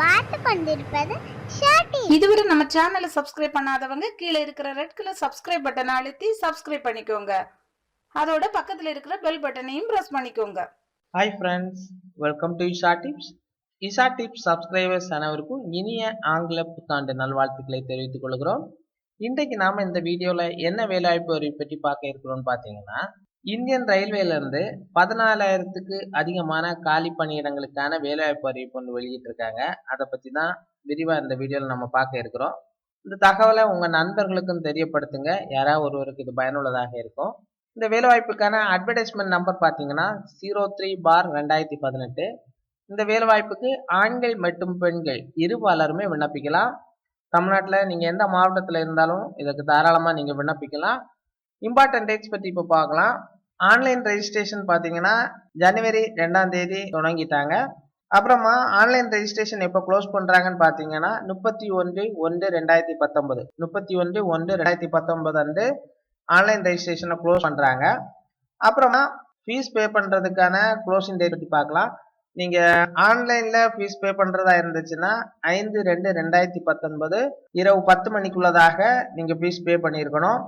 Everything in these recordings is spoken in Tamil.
பார்த்து கொண்டிருப்பது இதுவரை நம்ம சேனலை சப்ஸ்கிரைப் பண்ணாதவங்க கீழே இருக்கிற ரெட் கலர் சப்ஸ்கிரைப் பட்டனை அழுத்தி சப்ஸ்கிரைப் பண்ணிக்கோங்க. அதோட பக்கத்துல இருக்கிற பெல் பட்டனையும் பிரஸ் பண்ணிக்கோங்க. Hi friends welcome to Isha tips Isha tips subscribers அனைவருக்கும் இனிய ஆங்கில புத்தாண்டு நல்வாழ்த்துக்களை தெரிவித்துக் கொள்கிறோம். இன்றைக்கு நாம இந்த வீடியோல என்ன வேலைவாய்ப்பு அறிவு பற்றி பார்க்க இருக்கிறோம்னு பார்த்தீங்கன்னா இந்தியன் ரயில்வேலேருந்து பதினாலாயிரத்துக்கு அதிகமான காலி பணியிடங்களுக்கான வேலைவாய்ப்பு அறிவிப்பு ஒன்று வெளியிட்டிருக்காங்க. அதை பற்றி தான் விரிவாக இந்த வீடியோவில் நம்ம பார்க்க இருக்கிறோம். இந்த தகவலை உங்கள் நண்பர்களுக்கும் தெரியப்படுத்துங்க. யாராவது ஒருவருக்கு இது பயனுள்ளதாக இருக்கும். இந்த வேலைவாய்ப்புக்கான அட்வர்டைஸ்மெண்ட் நம்பர் பார்த்தீங்கன்னா ஜீரோ த்ரீ பார் ரெண்டாயிரத்தி பதினெட்டு. இந்த வேலைவாய்ப்புக்கு ஆண்கள் மற்றும் பெண்கள் இரு பலருமே விண்ணப்பிக்கலாம். தமிழ்நாட்டில் நீங்கள் எந்த மாவட்டத்தில் இருந்தாலும் இதுக்கு தாராளமாக நீங்கள் விண்ணப்பிக்கலாம். இம்பார்ட்டன்டேஜ் டேட்ஸ் பற்றி இப்போ பார்க்கலாம். ஆன்லைன் ரெஜிஸ்ட்ரேஷன் பார்த்தீங்கன்னா ஜனவரி ரெண்டாம் தேதி தொடங்கிட்டாங்க. அப்புறமா ஆன்லைன் ரெஜிஸ்ட்ரேஷன் எப்போ க்ளோஸ் பண்ணுறாங்கன்னு பார்த்தீங்கன்னா முப்பத்தி ஒன்று ஒன்று ரெண்டாயிரத்தி பத்தொன்பது. முப்பத்தி ஒன்று ஒன்று ரெண்டாயிரத்தி பத்தொன்பது அன்று ஆன்லைன் ரெஜிஸ்ட்ரேஷனை க்ளோஸ் பண்ணுறாங்க அப்புறமா ஃபீஸ் பே பண்ணுறதுக்கான க்ளோசிங் டேட் பற்றி பார்க்கலாம். நீங்கள் ஆன்லைனில் ஃபீஸ் பே பண்ணுறதா இருந்துச்சுன்னா ஐந்து ரெண்டு ரெண்டாயிரத்தி பத்தொன்பது இரவு பத்து மணிக்குள்ளதாக நீங்கள் ஃபீஸ் பே பண்ணியிருக்கணும்.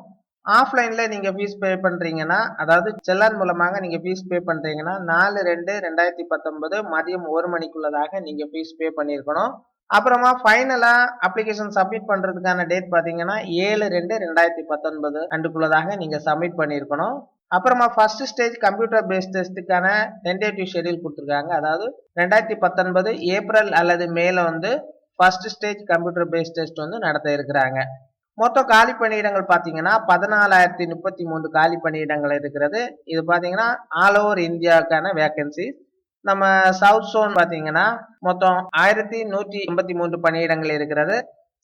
ஆஃப்லைனில் நீங்கள் ஃபீஸ் பே பண்ணுறீங்கன்னா அதாவது செல்லான் மூலமாக நீங்கள் ஃபீஸ் பே பண்ணுறீங்கன்னா நாலு ரெண்டு ரெண்டாயிரத்தி பத்தொன்பது மதியம் ஒரு மணிக்குள்ளதாக நீங்கள் ஃபீஸ் பே பண்ணியிருக்கணும் அப்புறமா ஃபைனலாக அப்ளிகேஷன் சப்மிட் பண்ணுறதுக்கான டேட் பார்த்தீங்கன்னா ஏழு ரெண்டு ரெண்டாயிரத்தி பத்தொன்பது அண்டுக்குள்ளதாக நீங்கள் சப்மிட் பண்ணியிருக்கணும் அப்புறமா ஃபர்ஸ்ட் ஸ்டேஜ் கம்ப்யூட்டர் பேஸ்ட் டெஸ்ட்டுக்கான டென்டேட்டிவ் ஷெடியூல் கொடுத்துருக்காங்க. அதாவது ரெண்டாயிரத்தி பத்தொன்பது ஏப்ரல் அல்லது மேல வந்து first stage computer based test வந்து நடத்த இருக்கிறாங்க. மொத்தம் காலி பணியிடங்கள் பார்த்தீங்கன்னா பதினாலாயிரத்தி முப்பத்தி மூன்று காலி பணியிடங்கள் இருக்கிறது. இது பார்த்தீங்கன்னா ஆல் ஓவர் இந்தியாவுக்கான வேகன்சி நம்ம சவுத் சோன் பார்த்தீங்கன்னா மொத்தம் ஆயிரத்தி நூற்றி எண்பத்தி மூன்று பணியிடங்கள் இருக்கிறது.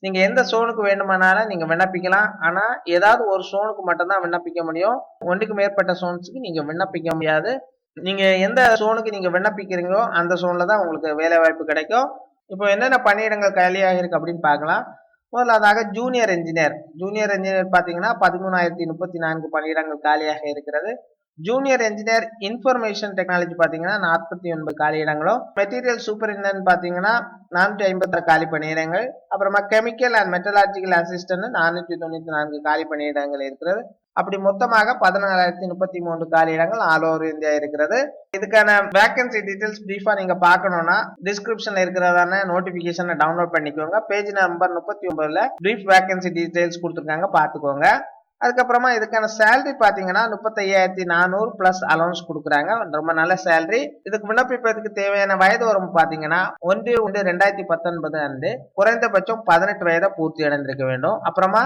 நீங்கள் எந்த சோனுக்கு வேண்டுமானாலும் நீங்கள் விண்ணப்பிக்கலாம். ஆனால் ஏதாவது ஒரு சோனுக்கு மட்டும்தான் விண்ணப்பிக்க முடியும். ஒன்றுக்கு மேற்பட்ட சோன்ஸுக்கு நீங்கள் விண்ணப்பிக்க முடியாது. நீங்கள் எந்த சோனுக்கு நீங்கள் விண்ணப்பிக்கிறீங்களோ அந்த சோனில் தான் உங்களுக்கு வேலை வாய்ப்பு கிடைக்கும். இப்போ என்னென்ன பணியிடங்கள் காலியாக இருக்குது அப்படின்னு பார்க்கலாம். முதலாவதாக ஜூனியர் என்ஜினியர் ஜூனியர் என்ஜினியர் பார்த்தீங்கன்னா பதிமூணாயிரத்தி முப்பத்தி நான்கு பணியிடங்கள் காலியாக இருக்கிறது. ஜூனியர் இன்ஜினியர் இன்ஃபர்மேஷன் டெக்னாலஜி பார்த்தீங்கன்னா நாற்பத்தி ஒன்பது காலி இடங்களும் மெட்டீரியல் சூப்பரிண்டன் பார்த்தீங்கன்னா நானூற்றி ஐம்பத்தி காலி பணியிடங்கள் அப்புறமா கெமிக்கல் அண்ட் மெட்டலாஜிக்கல் அசிஸ்டன்ட் நானூற்றி தொண்ணூற்றி நான்கு காலி பணியிடங்கள் இருக்கிறது. அப்படி மொத்தமாக பதினாலாயிரத்தி முப்பத்தி மூன்று காலி இடங்கள் ஆல் ஓவர் இந்தியா இருக்கிறது. இதுக்கான வேகன்சி டீடைல்ஸ் ப்ரீஃபாக நீங்கள் பார்க்கணும்னா டிஸ்கிரிப்ஷன்ல இருக்கிறதான நோட்டிபிகேஷனை டவுன்லோட் பண்ணிக்கோங்க. பேஜ் நம்பர் முப்பத்தி ஒன்பதுல ப்ரீஃப் வேகன்சி டீடைல்ஸ் கொடுத்துருக்காங்க பார்த்துக்கோங்க. அதுக்கப்புறமா இதுக்கான சேலரி பார்த்தீங்கன்னா முப்பத்தையாயிரத்தி நானூறு ப்ளஸ் அலவன்ஸ் கொடுக்குறாங்க. ரொம்ப நல்ல சேலரி இதுக்கு விண்ணப்பிப்பதற்கு தேவையான வயது வரம்பு பார்த்தீங்கன்னா ஒன்று ஒன்று ரெண்டாயிரத்தி பத்தொன்பது அன்று குறைந்தபட்சம் பதினெட்டு வயதை பூர்த்தி அடைந்திருக்க வேண்டும். அப்புறமா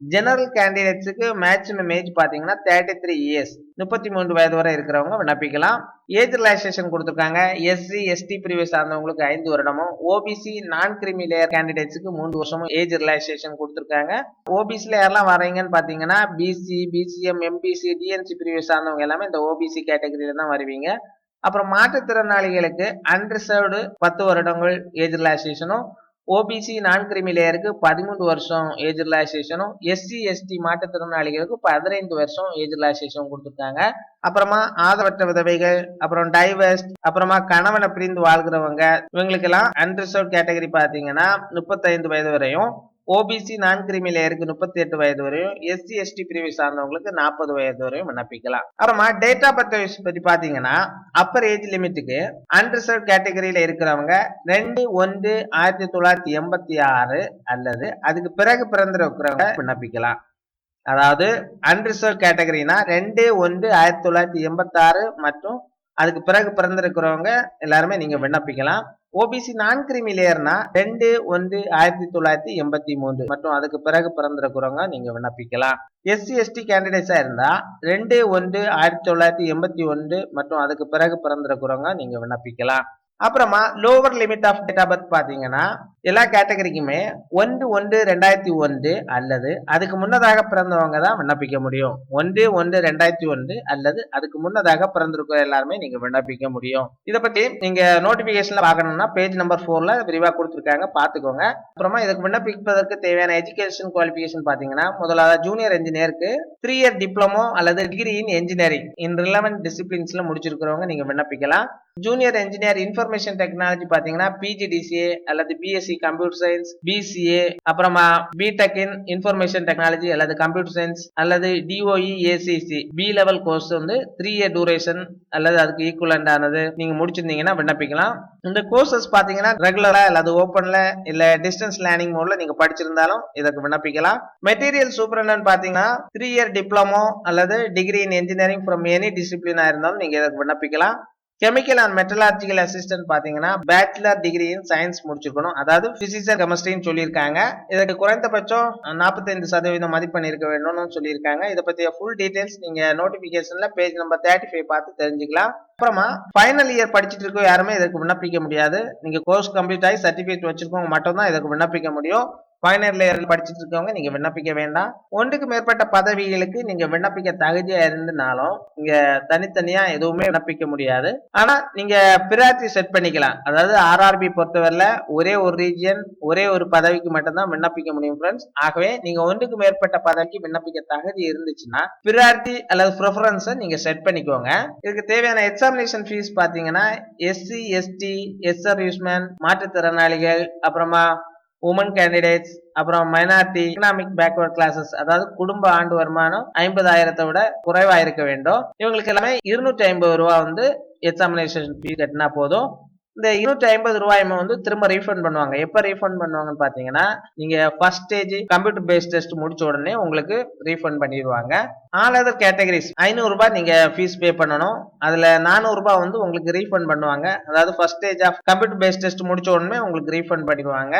ஜெனரல் கேண்டிடேட்ஸுக்கு மேக்ஸிமம் ஏஜ் பார்த்தீங்கன்னா தேர்ட்டி த்ரீ இயர்ஸ் முப்பத்தி மூன்று வயது வரை இருக்கிறவங்க விண்ணப்பிக்கலாம். ஏஜ் ரிலாக்ஸேஷன் கொடுத்துருக்காங்க. எஸ்சி எஸ்டி பிரிவு சார்ந்தவங்களுக்கு ஐந்து வருடமும். ஓபிசி நான் கிரிமி லேயர் கேண்டிடேட்ஸுக்கு மூன்று வருஷமும் ஏஜ் ரிலாக்ஸேஷன் கொடுத்துருக்காங்க. ஓபிசியில் யாரெல்லாம் வரீங்கன்னு பார்த்தீங்கன்னா பிசி பிசிஎம் எம்பிசி டிஎன்சி பிரிவு சார்ந்தவங்க எல்லாமே இந்த ஓபிசி கேட்டகரியில தான் வருவீங்க. அப்புறம் மாற்றுத்திறனாளிகளுக்கு அன்ரிசர்வ்டு பத்து வருடங்கள் ஏஜ் ரிலாக்ஸேஷனும் ஓபிசி நான் கிரிமிலேயருக்கு பதிமூன்று வருஷம் ஏஜ் ரிலாக்ஸேஷனும் எஸ்சி எஸ்டி மாற்றுத்திறனாளிகளுக்கு பதினைந்து வருஷம் ஏஜ் ரிலாக்ஸேஷன் கொடுத்துருக்காங்க. அப்புறமா ஆதரவற்ற விதவைகள் அப்புறம் டைவர்ஸ்ட் அப்புறமா கணவனை பிரிந்து வாழ்கிறவங்க இவங்களுக்கெல்லாம் அன்ரிசர்வ் கேட்டகரி பார்த்தீங்கன்னா முப்பத்தைந்து வயது வரையும் ஓபிசி நான் கிரிமி லேயருக்கு முப்பத்தி எட்டு வயது வரையும் எஸ்சி எஸ்டி பிரிவு சார்ந்தவங்களுக்கு நாற்பது வயது வரையும் விண்ணப்பிக்கலாம். அப்புறமா டேட் ஆஃப் பர்த் பத்தி பாத்தீங்கன்னா அப்பர் ஏஜ் லிமிட்டுக்கு அன்ரிசர்வ் கேட்டகரியில இருக்கிறவங்க ரெண்டு ஒன்று ஆயிரத்தி தொள்ளாயிரத்தி எண்பத்தி ஆறு அல்லது அதுக்கு பிறகு பிறந்திருக்கிறவங்க விண்ணப்பிக்கலாம். அதாவது அன்ரிசர்வ் கேட்டகரினா ரெண்டு ஒன்று ஆயிரத்தி தொள்ளாயிரத்தி எண்பத்தாறு மற்றும் அதுக்கு பிறகு பிறந்திருக்கிறவங்க எல்லாருமே நீங்க விண்ணப்பிக்கலாம். ஓபிசி நான் கிரிமி லேயர்னா ரெண்டு ஒன்று ஆயிரத்தி தொள்ளாயிரத்தி எண்பத்தி மூன்று. மற்றும் அதுக்கு பிறகு பிறந்திருக்கிறவங்க நீங்க விண்ணப்பிக்கலாம். எஸ்சி எஸ்டி கேண்டிடேட்ஸா இருந்தா ரெண்டு ஒன்று ஆயிரத்தி தொள்ளாயிரத்தி எண்பத்தி ஒன்று மற்றும் அதுக்கு பிறகு பிறந்திருக்கிறவங்க நீங்க விண்ணப்பிக்கலாம். அப்புறமா lower limit of date of birth பாத்தீங்கன்னா எல்லா கேட்டகரிக்குமே ஒன்று ஒன்று ரெண்டாயிரத்தி ஒன்று அல்லது அதுக்கு முன்னதாக பிறந்தவங்க தான் விண்ணப்பிக்க முடியும். ஒன்று ஒன்று ரெண்டாயிரத்தி ஒன்று அல்லது அதுக்கு முன்னதாக பிறந்திருக்கிற எல்லாருமே நீங்க விண்ணப்பிக்க முடியும். இதை பத்தி நீங்க நோட்டிபிகேஷன்ல பார்க்கணும்னா பேஜ் நம்பர் ஃபோர்ல விரிவாக கொடுத்துருக்காங்க. பாத்துக்கோங்க அப்புறமா இதுக்கு விண்ணப்பிப்பதற்கு தேவையான எஜுகேஷன் குவாலிஃபிகேஷன் பாத்தீங்கன்னா முதலாவது ஜூனியர் இன்ஜினியருக்கு த்ரீ இயர் டிப்ளமோ அல்லது degree in engineering in relevant டிசிப்ளின்ஸ்ல முடிச்சிருக்கிறவங்க நீங்க விண்ணப்பிக்கலாம். ஜூனியர் இன்ஜினியர் இன்ஃபர்மேஷன் டெக்னாலஜி பாத்தீங்கன்னா பிஜிடிசிஏ அல்லது பிஎஸ்சி கம்ப்யூட்டர் சயின்ஸ் பிசிஏ அப்புறமா பிடெக் இன் இன்ஃபர்மேஷன் டெக்னாலஜி அல்லது கம்ப்யூட்டர் சயின்ஸ் அல்லது DOE ACC B level course வந்து த்ரீ இயர் டூரேஷன் அல்லது அதுக்கு ஈக்குவலண்ட் ஆனது நீங்க முடிச்சிருந்தீங்கன்னா விண்ணப்பிக்கலாம். இந்த கோர்சஸ் பாத்தீங்கன்னா ரெகுலரா அல்லது ஓப்பன்ல இல்ல டிஸ்டன்ஸ் லேர்னிங் மோட்ல நீங்க படிச்சிருந்தாலும் இதுக்கு விண்ணப்பிக்கலாம். மெட்டீரியல் சூப்பரண்டன் பாத்தீங்கன்னா த்ரீ இயர் டிப்ளமோ அல்லது degree in engineering from any டிசிப்ளினா இருந்தாலும் நீங்க இதுக்கு விண்ணப்பிக்கலாம். கெமிக்கல் அண்ட் மெட்டலாஜிக்கல் அசிஸ்டன்ட் பாத்தீங்கன்னா பேச்சுலர் டிகிரி இன் சயின்ஸ் முடிச்சிருக்கணும். அதாவது பிசிக்ஸ் அண்ட் கெமிஸ்ட்ரின்னு சொல்லியிருக்காங்க. இதுக்கு குறைந்தபட்சம் நாற்பத்தைந்து சதவீதம் மதிப்பெண் இருக்க வேண்டும்னு சொல்லியிருக்காங்க. இதை பத்திய ஃபுல் டீடைல்ஸ் நீங்க நோட்டிபிகேஷன்ல பேஜ் நம்பர் தேர்ட்டி ஃபைவ் பார்த்து தெரிஞ்சுக்கலாம். அப்புறமா ஃபைனல் இயர் படிச்சுட்டு இருக்கோம் யாருமே இதற்கு விண்ணப்பிக்க முடியாது. நீங்க கோர்ஸ் கம்ப்ளீட் ஆகி சர்டிஃபிகேட் வச்சிருக்கவங்க மட்டும் தான் இதுக்கு விண்ணப்பிக்க முடியும். பயனர் லேயரில் படிச்சுட்டு இருக்கவங்க நீங்க விண்ணப்பிக்க வேண்டாம். ஒன்றுக்கு மேற்பட்ட பதவிகளுக்கு நீங்க விண்ணப்பிக்க தகுதியா இருந்தனாலும் நீங்க தனித்தனியா எதுவுமே விண்ணப்பிக்க முடியாது. ஆனா நீங்க பிரார்த்தி செட் பண்ணிக்கலாம். அதாவது ஆர்ஆர்பி பொறுத்தவரையில ஒரே ஒரு ரீஜியன் ஒரே ஒரு பதவிக்கு மட்டும்தான் விண்ணப்பிக்க முடியும் ஃப்ரெண்ட்ஸ் ஆகவே நீங்க ஒன்றுக்கு மேற்பட்ட பதவிக்கு விண்ணப்பிக்க தகுதி இருந்துச்சுன்னா பிரார்த்தி அல்லது ப்ரிஃபரன்ஸை நீங்க செட் பண்ணிக்கோங்க. இதுக்கு தேவையான எக்ஸாமினேஷன் ஃபீஸ் பாத்தீங்கன்னா எஸ்சி எஸ்டி எஸ் சர்வீஸ்மேன் மாற்றுத்திறனாளிகள் அப்புறமா உமன் கேண்டிடேட்ஸ் அப்புறம் மைனாரிட்டி எக்கனாமிக் பேக்வர்ட் கிளாஸஸ் அதாவது குடும்ப ஆண்டு வருமானம் ஐம்பதாயிரத்தை விட குறைவா இருக்க வேண்டும். இவங்களுக்கு எல்லாமே இருநூற்றி ஐம்பது ரூபா வந்து எக்ஸாமினேஷன் ஃபீஸ் கட்டினா போதும். இந்த இருநூற்றி ஐம்பது ரூபாயுமே வந்து திரும்ப ரீஃபண்ட் பண்ணுவாங்க. எப்போ ரீஃபண்ட் பண்ணுவாங்கன்னு பார்த்தீங்கன்னா நீங்கள் first stage computer based test முடிச்ச உடனே உங்களுக்கு ரீஃபண்ட் பண்ணிடுவாங்க. ஆல் அதர் கேட்டகரிஸ் ஐநூறுரூபா நீங்கள் ஃபீஸ் பே பண்ணணும். அதில் நானூறுரூபா வந்து உங்களுக்கு ரீஃபண்ட் பண்ணுவாங்க. அதாவது first stage of computer based test முடிச்ச உடனே உங்களுக்கு ரீஃபண்ட் பண்ணிடுவாங்க.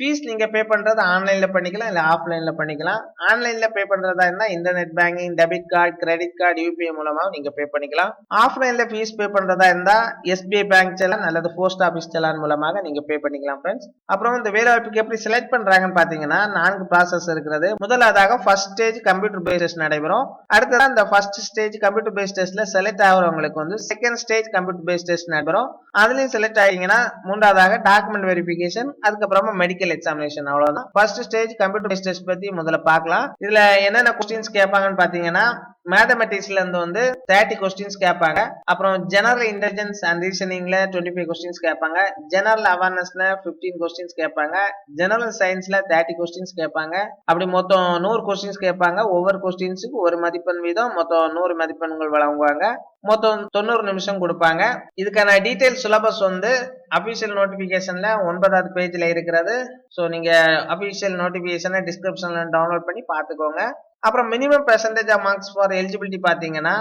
ஃபீஸ் நீங்கள் பே பண்ணுறது ஆன்லைனில் பண்ணிக்கலாம் இல்லை ஆஃப்லைனில் பண்ணிக்கலாம். ஆன்லைனில் பே பண்றதா இருந்தால் internet banking debit card credit card UPI மூலமாக நீங்கள் பே பண்ணிக்கலாம். ஆஃப்லைனில் ஃபீஸ் பே பண்றதா இருந்தால் எஸ்பிஐ பேங்க் செலான் அல்லது போஸ்ட் ஆஃபீஸ் செலான் மூலமாக நீங்க பே பண்ணிக்கலாம் ஃப்ரெண்ட்ஸ் அப்புறம் இந்த வேலை வாய்ப்புக்கு எப்படி செலக்ட் பண்றாங்கன்னு பார்த்தீங்கன்னா நான்கு ப்ராசஸ் இருக்கிறது. முதலாவதாக first stage computer base test நடைபெறும். அடுத்ததா இந்த ஃபர்ஸ்ட் ஸ்டேஜ் கம்ப்யூட்டர் பேஸ் டெஸ்ட்ல செலக்ட் ஆகிறவங்களுக்கு வந்து second stage computer base test நடைபெறும். அதுலேயும் செலக்ட் ஆகிங்கன்னா மூன்றாவதாக டாக்குமெண்ட் வெரிஃபிகேஷன் அதுக்கப்புறமா மெடிக்கல் எக்ஸாமினேஷன் அவ்வளவுதான். First stage computer base test பத்தி முதல்ல பார்க்கலாம். இதுல என்னென்ன கொஸ்டின்ஸ் கேட்பாங்கன்னு பாத்தீங்கன்னா மேத்தமெட்டிக்ஸ்ல இருந்து வந்து தேர்ட்டி கொஸ்டின்ஸ் கேட்பாங்க. அப்புறம் ஜெனரல் இன்டெலிஜென்ஸ் அண்ட் ரீசனிங்ல டுவெண்ட்டி ஃபைவ் கொஸ்டின்ஸ் கேட்பாங்க. ஜெனரல் அவேர்னஸ்ல பிப்டீன் கொஸ்டின்ஸ் கேட்பாங்க. ஜெனரல் சயின்ஸ்ல தேர்ட்டி கொஸ்டின்ஸ் கேட்பாங்க. அப்படி மொத்தம் நூறு கொஸ்டின்ஸ் கேட்பாங்க. ஒவ்வொரு கொஸ்டின்ஸுக்கு ஒரு மதிப்பெண் வீதம் மொத்தம் நூறு மதிப்பெண்கள் வழங்குவாங்க. மொத்தம் தொண்ணூறு நிமிஷம் கொடுப்பாங்க. இதுக்கான டீட்டெயில் சிலபஸ் வந்து அஃபிஷியல் நோட்டிஃபிகேஷனில் ஒன்பதாவது பேஜில் இருக்கிறது. ஸோ நீங்கள் அஃபிஷியல் நோட்டிஃபிகேஷனை டிஸ்கிரிப்ஷனில் டவுன்லோட் பண்ணி பார்த்துக்கோங்க. அப்புறம் minimum percentage of marks for eligibility பார்த்தீங்கன்னா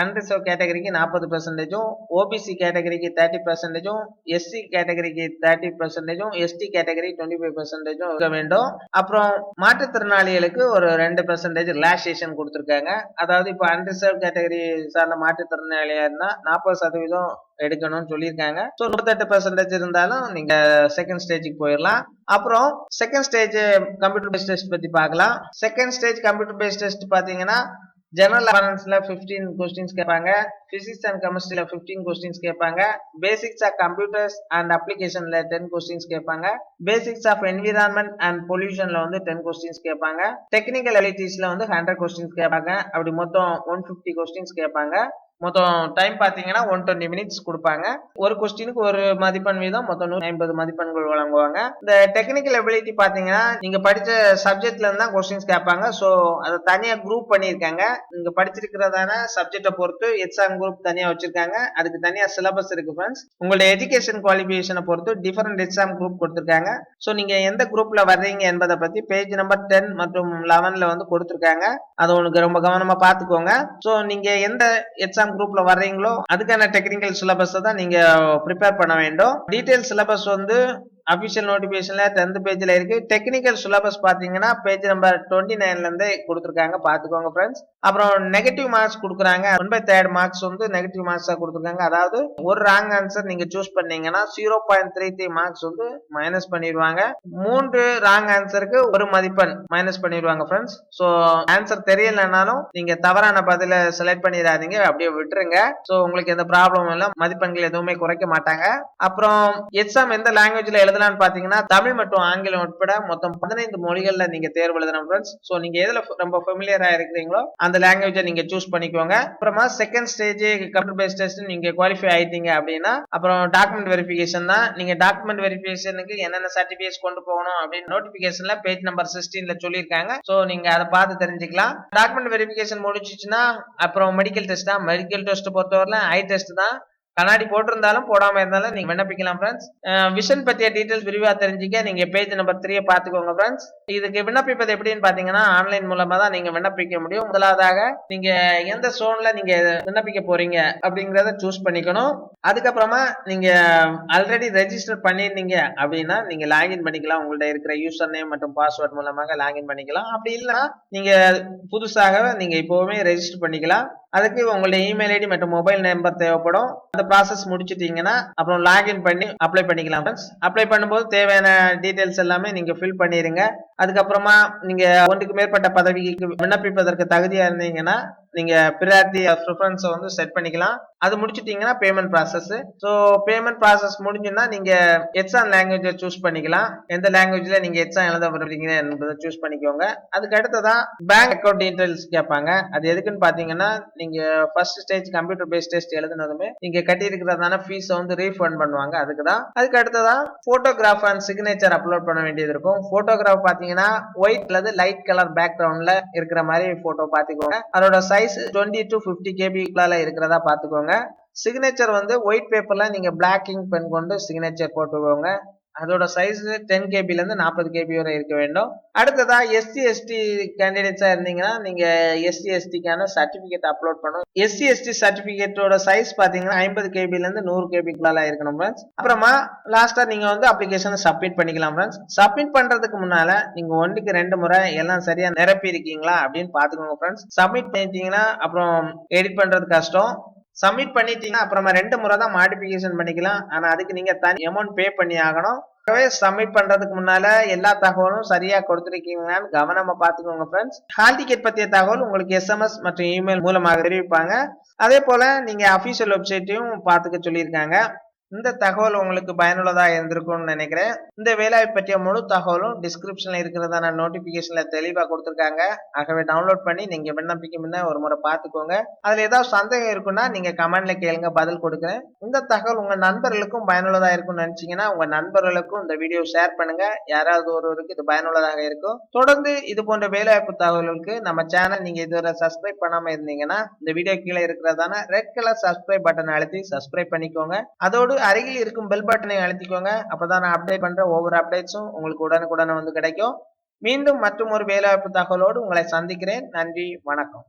அன்ரிசர்வ் கேட்டகரிக்கு நாற்பது பெர்சன்டேஜும் ஓபிசி கேட்டகரிக்கு தேர்ட்டி பெர்சன்டேஜும் எஸ்சி கேட்டகரிக்கு தேர்ட்டி பெர்சன்டேஜும் எஸ்டி கேட்டகரி டுவெண்ட்டி ஃபைவ் பெர்சன்டேஜும் இருக்க வேண்டும். அப்புறம் மாற்றுத்திறனாளிகளுக்கு ஒரு ரெண்டு பெர்சன்டேஜ் ரிலாக்ஸேஷன் கொடுத்துருக்காங்க. அதாவது இப்போ அன்ரிசர்வ் கேட்டகரி சார்ந்த மாற்றுத்திறனாளியாக இருந்தால் நாற்பது சதவீதம் எடுக்கணும்னு சொல்லியிருக்காங்க. ஸோ முப்பத்தெட்டு பெர்சன்டேஜ் இருந்தாலும் நீங்க செகண்ட் ஸ்டேஜுக்கு போயிடலாம் அப்புறம் second stage computer based test பத்தி பார்க்கலாம். Second stage computer based test பாத்தீங்கன்னா ஜெனரல் அவேர்னஸ்ல ஃபிஃப்டீன் கொஸ்டின்ஸ் கேட்பாங்க. பிசிக்ஸ் அண்ட் கெமிஸ்ட்ரியில ஃபிஃப்டீன் கொஸ்டின்ஸ் கேட்பாங்க. பேசிக்ஸ் ஆஃப் கம்ப்யூட்டர்ஸ் அண்ட் அப்ளிகேஷன்ல டென் கொஸ்டின்ஸ் கேட்பாங்க. பேசிக்ஸ் ஆஃப் என்விரான்மெண்ட் அண்ட் பொல்யூஷன்ல வந்து டென் கொஸ்டின்ஸ் கேட்பாங்க. டெக்னிக்கல் எலிட்டிஸ்ல வந்து ஹண்ட்ரட் கொஸ்டின்ஸ் கேட்பாங்க. அப்படி மொத்தம் ஒன் ஃபிஃப்டி கொஸ்டின்ஸ் கேட்பாங்க. மொத்தம் டைம் பார்த்தீங்கன்னா ஒன் டுவெண்ட்டி மினிட்ஸ் கொடுப்பாங்க. ஒரு கொஸ்டினுக்கு ஒரு மதிப்பெண் வீதம் மொத்தம் நூற்றி ஐம்பது மதிப்பெண்கள் வழங்குவாங்க. இந்த டெக்னிக்கல் எபிலிட்டி பார்த்தீங்கன்னா நீங்கள் படித்த சப்ஜெக்ட்லேருந்து தான் கொஸ்டின்ஸ் கேட்பாங்க. ஸோ அதை தனியாக குரூப் பண்ணியிருக்காங்க. நீங்கள் படிச்சிருக்கிறதான சப்ஜெக்டை பொறுத்து எக்ஸாம் குரூப் தனியாக வச்சிருக்காங்க. அதுக்கு தனியாக சிலபஸ் இருக்கு ஃப்ரெண்ட்ஸ் உங்களோட எஜுகேஷன் குவாலிஃபிகேஷனை பொறுத்து டிஃபரெண்ட் எக்ஸாம் குரூப் கொடுத்துருக்காங்க. ஸோ நீங்கள் எந்த குரூப்பில் வர்றீங்க என்பதை பற்றி பேஜ் நம்பர் டென் மற்றும் லெவனில் வந்து கொடுத்துருக்காங்க. அதை உனக்கு ரொம்ப கவனமாக பார்த்துக்கோங்க ஸோ நீங்கள் எந்த எக்ஸாம் குரூப்ல வர்றீங்களோ அதுக்கான டெக்னிக்கல் சிலபஸை தான் நீங்க ப்ரிப்பேர் பண்ண வேண்டும். டீடைல் சிலபஸ் வந்து அஃபிஷியல் நோட்டிஃபிகேஷன்ல டென்த் பேஜ்ல இருக்கு. டெக்னிக்கல் சிலபஸ் பாத்தீங்கன்னா பேஜ் நம்பர் டுவெண்ட்டி நைன்ல இருந்தே கொடுத்துருக்காங்க. பாத்துக்கோங்க ஃப்ரெண்ட்ஸ் அப்புறம் நெகட்டிவ் மார்க்ஸ் கொடுக்குறாங்க. ஒன் பை தேர்ட் மார்க்ஸ் வந்து நெகட்டிவ் மார்க்ஸா கொடுத்துருக்காங்க. அதாவது ஒரு ராங் ஆன்சர் நீங்க சூஸ் பண்ணீங்கன்னா zero point three three marks வந்து மைனஸ் பண்ணிடுவாங்க. மூன்று ராங் ஆன்சருக்கு ஒரு மதிப்பெண் மைனஸ் பண்ணிடுவாங்க ஃப்ரெண்ட்ஸ் ஸோ ஆன்சர் தெரியலனாலும் நீங்க தவறான பதில செலக்ட் பண்ணிடாதீங்க. அப்படியே விட்டுருங்க. ஸோ உங்களுக்கு எந்த ப்ராப்ளமும் இல்லை. மதிப்பெண்கள் எதுவுமே குறைக்க மாட்டாங்க. அப்புறம் எக்ஸாம் எந்த லாங்குவேஜ்ல எழுதலாம்னு பாத்தீங்கன்னா தமிழ் மற்றும் ஆங்கிலம் உட்பட மொத்தம் பதினைந்து மொழிகளில் நீங்க தேர்வு எழுதணும் ஃப்ரெண்ட்ஸ் ஸோ நீங்கள் எதில் ரொம்ப ஃபெமிலியராக இருக்கிறீங்களோ அந்த லாங்குவேஜை நீங்க சூஸ் பண்ணிக்கோங்க. அப்புறமா second stage computer based test நீங்க குவாலிஃபை ஆயிட்டீங்க அப்படின்னா அப்புறம் டாக்குமெண்ட் வெரிஃபிகேஷன் தான். நீங்க டாக்குமெண்ட் வெரிஃபிகேஷனுக்கு என்னென்ன சர்டிபிகேட்ஸ் கொண்டு போகணும் அப்படின்னு நோட்டிபிகேஷன்ல பேஜ் நம்பர் சிக்ஸ்டீன்ல சொல்லியிருக்காங்க. ஸோ நீங்க அதை பார்த்து தெரிஞ்சுக்கலாம். டாக்குமெண்ட் வெரிஃபிகேஷன் முடிச்சிச்சுன்னா அப்புறம் மெடிக்கல் டெஸ்ட் தான். மெடிக்கல் டெஸ்ட் பொறுத்தவரை ஐ டெஸ்ட் தான். கண்ணாடி போட்டிருந்தாலும் போடாம இருந்தாலும் நீங்க விண்ணப்பிக்கலாம் ஃப்ரெண்ட்ஸ் விஷன் பத்திய டீடைல்ஸ் விரிவா தெரிஞ்சுக்க நீங்க பேஜ் நம்பர் த்ரீ பாத்துக்கோங்க ஃப்ரெண்ட்ஸ் இதுக்கு விண்ணப்பிப்பது எப்படின்னு பாத்தீங்கன்னா ஆன்லைன் மூலமா தான் நீங்க விண்ணப்பிக்க முடியும். முதலாவதாக நீங்க எந்த சோன்ல நீங்க விண்ணப்பிக்க போறீங்க அப்படிங்கறத சூஸ் பண்ணிக்கணும். அதுக்கப்புறமா நீங்க ஆல்ரெடி ரெஜிஸ்டர் பண்ணிருந்தீங்க அப்படின்னா நீங்க லாகின் பண்ணிக்கலாம். உங்கள்ட்ட இருக்கிற யூசர் நேம் மற்றும் பாஸ்வேர்ட் மூலமாக லாகின் பண்ணிக்கலாம். அப்படி இல்லைன்னா நீங்க புதுசாக நீங்க இப்போவுமே ரெஜிஸ்டர் பண்ணிக்கலாம். அதுக்கு உங்களுடைய இமெயில் ஐடி மற்றும் மொபைல் நம்பர் தேவைப்படும். அந்த ப்ராசஸ் முடிச்சிட்டீங்கன்னா அப்புறம் லாகின் பண்ணி அப்ளை பண்ணிக்கலாம் ஃப்ரெண்ட்ஸ் அப்ளை பண்ணும்போது தேவையான டீட்டெயில்ஸ் எல்லாமே நீங்க ஃபில் பண்ணிடுங்க அதுக்கப்புறமா நீங்க ஒன்றுக்கு மேற்பட்ட பதவிக்கு விண்ணப்பிப்பதற்கு தகுதியா இருந்தீங்கன்னா நீங்க ப்ரியாரிட்டி ப்ரிஃபரன்ஸ் வந்து செட் பண்ணிக்கலாம். அது முடிச்சிட்டீங்கன்னா payment process so payment process முடிஞ்சுன்னா நீங்க எக்ஸாம் லாங்குவேஜை சூஸ் பண்ணிக்கலாம். எந்த லாங்குவேஜ்ல நீங்க எக்ஸாம் எழுத வர்றீங்க என்பதை சூஸ் பண்ணிக்கோங்க. அதுக்கு அடுத்ததான் பேங்க் அக்கௌண்ட் டீடைல்ஸ் கேட்பாங்க. அது எதுக்குன்னு பாத்தீங்கன்னா நீங்க first stage computer based test எழுதுனதுமே நீங்க கட்டியிருக்கிறதான ஃபீஸை வந்து ரீஃபண்ட் பண்ணுவாங்க. அதுக்கு தான் அதுக்கு அடுத்ததான் போட்டோகிராஃப் அண்ட் சிக்னேச்சர் அப்லோட் பண்ண வேண்டியது இருக்கும். போட்டோகிராஃப் பாத்தீங்கன்னா ஒயிட் அல்லது லைட் கலர் பேக்ரவுண்ட்ல இருக்கிற மாதிரி போட்டோ பாத்துக்கோங்க. அதோட சைஸ் டுவெண்ட்டி டு ஃபிஃப்டி கேபிக்குள்ளால இருக்கிறதா பாத்துக்கோங்க சிக்னேச்சர் வந்து ஒயிட் பேப்பர்ல நீங்க பிளாக் இங்க் பென் கொண்டு சிக்னேச்சர் போட்டுக்கோங்க. அதோட சைஸ் டென் கேபில இருந்து நாற்பது கேபி வரை இருக்க வேண்டும். அடுத்ததா எஸ்சி எஸ்டி கேண்டிடேட்ஸா இருந்தீங்கன்னா நீங்க எஸ்சி எஸ்டிக்கான சர்டிபிகேட் அப்லோட் பண்ணும் எஸ்சி எஸ்டி சர்டிபிகேட்டோட சைஸ் பாத்தீங்கன்னா ஐம்பது கேபில இருந்து நூறு கேபிக்குள்ள இருக்கணும் ஃப்ரெண்ட்ஸ் அப்புறமா லாஸ்டா நீங்க வந்து அப்ளிகேஷனை சப்மிட் பண்ணிக்கலாம் ஃப்ரெண்ட்ஸ் சப்மிட் பண்றதுக்கு முன்னால நீங்க ஒன்றுக்கு ரெண்டு முறை எல்லாம் சரியா நிரப்பி இருக்கீங்களா அப்படின்னு பாத்துக்கோங்க ஃப்ரெண்ட்ஸ் சப்மிட் பண்ணிட்டீங்கன்னா அப்புறம் எடிட் பண்றது கஷ்டம். சப்மிட் பண்ணிட்டீங்கன்னா அப்புறமா ரெண்டு முறை தான் மாடிஃபிகேஷன் பண்ணிக்கலாம். ஆனா அதுக்கு நீங்க தனி அமௌண்ட் பே பண்ணி ஆகணும். சப்மிட் பண்றதுக்கு முன்னால எல்லா தகவலும் சரியா கொடுத்துருக்கீங்களான்னு கவனமா பாத்துக்கோங்க ஃப்ரெண்ட்ஸ் ஹால் டிக்கெட் பத்திய தகவல் உங்களுக்கு எஸ்எம்எஸ் மற்றும் இமெயில் மூலமாக தெரிவிப்பாங்க. அதே போல நீங்க அபிஷியல் வெப்சைட்டையும் பாத்துக்க சொல்லியிருக்காங்க. இந்த தகவல் உங்களுக்கு பயனுள்ளதாக இருந்திருக்கும்னு நினைக்கிறேன். இந்த வேலையை பற்றிய முழு தகவலும் டிஸ்கிரிப்ஷனில் இருக்கிறதான நோட்டிஃபிகேஷனில் தெளிவாக கொடுத்துருக்காங்க. ஆகவே டவுன்லோட் பண்ணி நீங்கள் விண்ணப்பிக்க முன்ன ஒரு முறை பார்த்துக்கோங்க. அதில் ஏதாவது சந்தேகம் இருக்குன்னா நீங்கள் கமெண்ட்ல கேளுங்க பதில் கொடுக்குறேன். இந்த தகவல் உங்கள் நண்பர்களுக்கும் பயனுள்ளதாக இருக்கும்னு நினச்சிங்கன்னா உங்கள் நண்பர்களுக்கும் இந்த வீடியோ ஷேர் பண்ணுங்க. யாராவது ஒருவருக்கு இது பயனுள்ளதாக இருக்கும். தொடர்ந்து இது போன்ற வேலைவாய்ப்பு தகவல்களுக்கு நம்ம சேனல் நீங்கள் இதுவரை சப்ஸ்கிரைப் பண்ணாமல் இருந்தீங்கன்னா இந்த வீடியோ கீழே இருக்கிறதான ரெட் கலர் சப்ஸ்கிரைப் பட்டன் அழுத்தி சப்ஸ்கிரைப் பண்ணிக்கோங்க. அதோடு அருகில் இருக்கும் பெல் பட்டனை அழுத்திக்கோங்க. அப்பதான் நான் அப்டேட் பண்ற ஒவ்வொரு அப்டேட்ஸும் உங்களுக்கு உடனுக்குடனே வந்து கிடைக்கும். மீண்டும் மற்றும் ஒரு வேலைவாய்ப்பு தகவலோடு உங்களை சந்திக்கிறேன். நன்றி வணக்கம்.